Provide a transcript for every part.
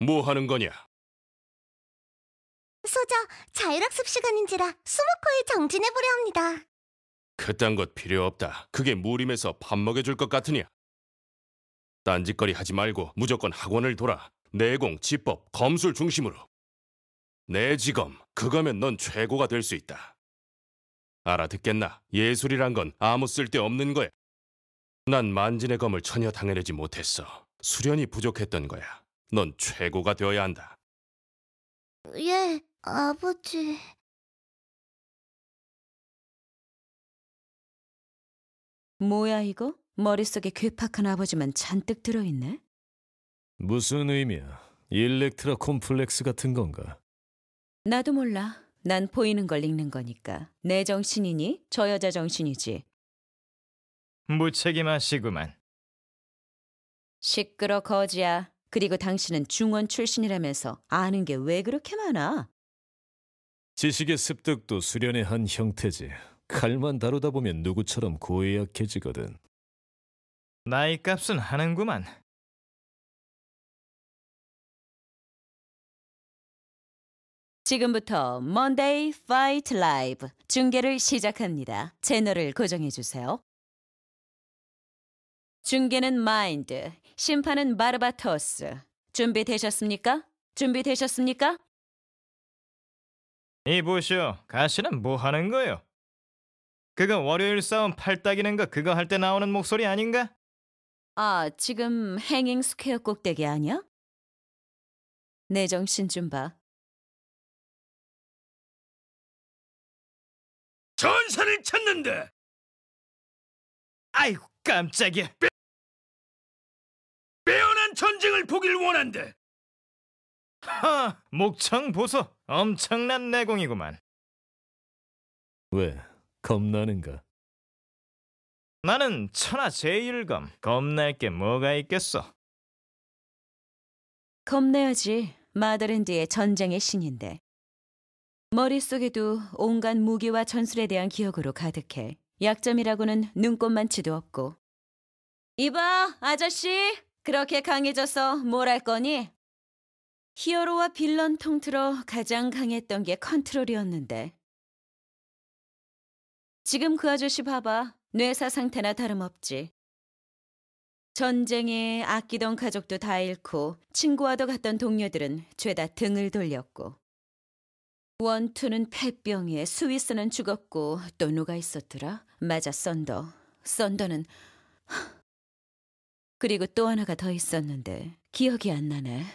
뭐 하는 거냐? 소저 자율학습 시간인지라 수목호에 정진해보려 합니다. 그딴 것 필요 없다. 그게 무림에서 밥 먹여줄 것 같으냐? 딴짓거리 하지 말고 무조건 학원을 돌아. 내공, 지법, 검술 중심으로. 내 지검, 그거면 넌 최고가 될 수 있다. 알아듣겠나? 예술이란 건 아무 쓸데 없는 거야. 난 만진의 검을 전혀 당해내지 못했어. 수련이 부족했던 거야. 넌 최고가 되어야 한다. 예, 아버지. 뭐야 이거? 머릿속에 괴팍한 아버지만 잔뜩 들어있네? 무슨 의미야? 일렉트라 콤플렉스 같은 건가? 나도 몰라. 난 보이는 걸 읽는 거니까. 내 정신이니? 저 여자 정신이지. 무책임하시구만. 시끄러 거지야. 그리고 당신은 중원 출신이라면서 아는 게 왜 그렇게 많아? 지식의 습득도 수련의 한 형태지. 칼만 다루다 보면 누구처럼 고해약해지거든. 나이 값은 하는구만. 지금부터 Monday Fight Live 중계를 시작합니다. 채널을 고정해 주세요. 중계는 마인드, 심판은 바르바토스. 준비되셨습니까? 준비되셨습니까? 이보시오, 가시는 뭐 하는 거요? 그거 월요일 싸움 팔 따기는 거 그거 할 때 나오는 목소리 아닌가? 아, 지금 행잉 스퀘어 꼭대기 아니야? 내 정신 좀 봐. 전사를 찾는데! 아이고 깜짝이야. 빼 전쟁을 보길 원한대! 하, 목청 보소. 엄청난 내공이구만. 왜? 겁나는가? 나는 천하 제일검. 겁날 게 뭐가 있겠어? 겁내야지. 마더랜드의 전쟁의 신인데. 머릿속에도 온갖 무기와 전술에 대한 기억으로 가득해. 약점이라고는 눈꼽만치도 없고. 이봐, 아저씨! 그렇게 강해져서 뭘 할 거니? 히어로와 빌런 통틀어 가장 강했던 게 컨트롤이었는데. 지금 그 아저씨 봐봐. 뇌사 상태나 다름없지. 전쟁에 아끼던 가족도 다 잃고 친구와도 갔던 동료들은 죄다 등을 돌렸고 원투는 폐병에 스위스는 죽었고 또 누가 있었더라? 맞아 썬더. 썬더는 하. 그리고 또 하나가 더 있었는데 기억이 안 나네.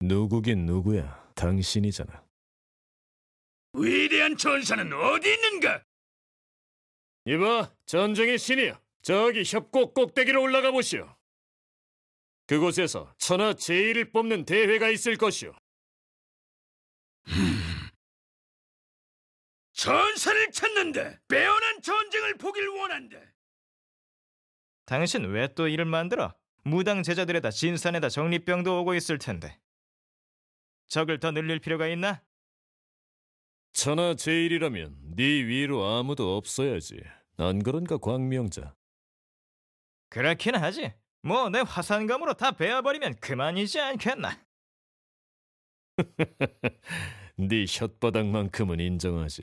누구긴 누구야? 당신이잖아. 위대한 전사는 어디 있는가? 이봐, 전쟁의 신이야. 저기 협곡 꼭대기로 올라가 보시오. 그곳에서 천하 제일을 뽑는 대회가 있을 것이오. 전사를 찾는데! 빼어난 전쟁을 보길 원한대! 당신 왜 또 일을 만들어? 무당 제자들에다 진산에다 정리병도 오고 있을 텐데. 적을 더 늘릴 필요가 있나? 천하 제일이라면 네 위로 아무도 없어야지. 안 그런가 광명자? 그렇긴 하지. 뭐 내 화산검으로 다 베어버리면 그만이지 않겠나? 네 혓바닥만큼은 인정하지.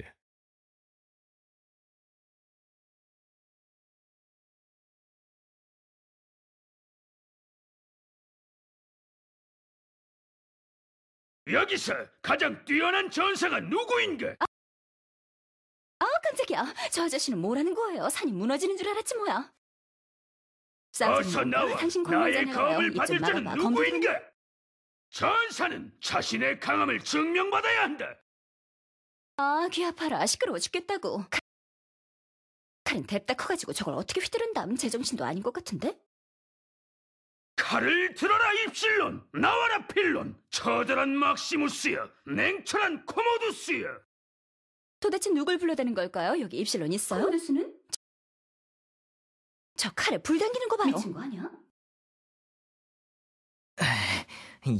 여기서 가장 뛰어난 전사가 누구인가? 아, 깜짝이야. 저 아저씨는 뭐라는 거예요? 산이 무너지는 줄 알았지 뭐야. 어서 나와! 당신 나의. 검을 받을 자는 말아봐. 누구인가? 전사는 자신의 강함을 증명받아야 한다! 아, 귀 아파라. 시끄러워 죽겠다고. 칼- 칼은 뎁다 커가지고 저걸 어떻게 휘두른담? 제정신도 아닌 것 같은데? 칼을 들어라 입실론! 나와라 필론! 처절한 막시무스여! 냉철한 코모두스여! 도대체 누굴 불러대는 걸까요? 여기 입실론 있어요? 코모두스는? 저 칼에 불 당기는 거 봐요. 미친 거 아니야?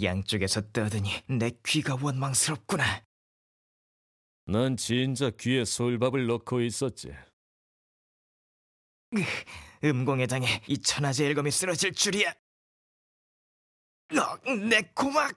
양쪽에서 떠드니 내 귀가 원망스럽구나. 난 진짜 귀에 솔밥을 넣고 있었지. 음공의 당에 이 천하제 일검이 쓰러질 줄이야. 내 고막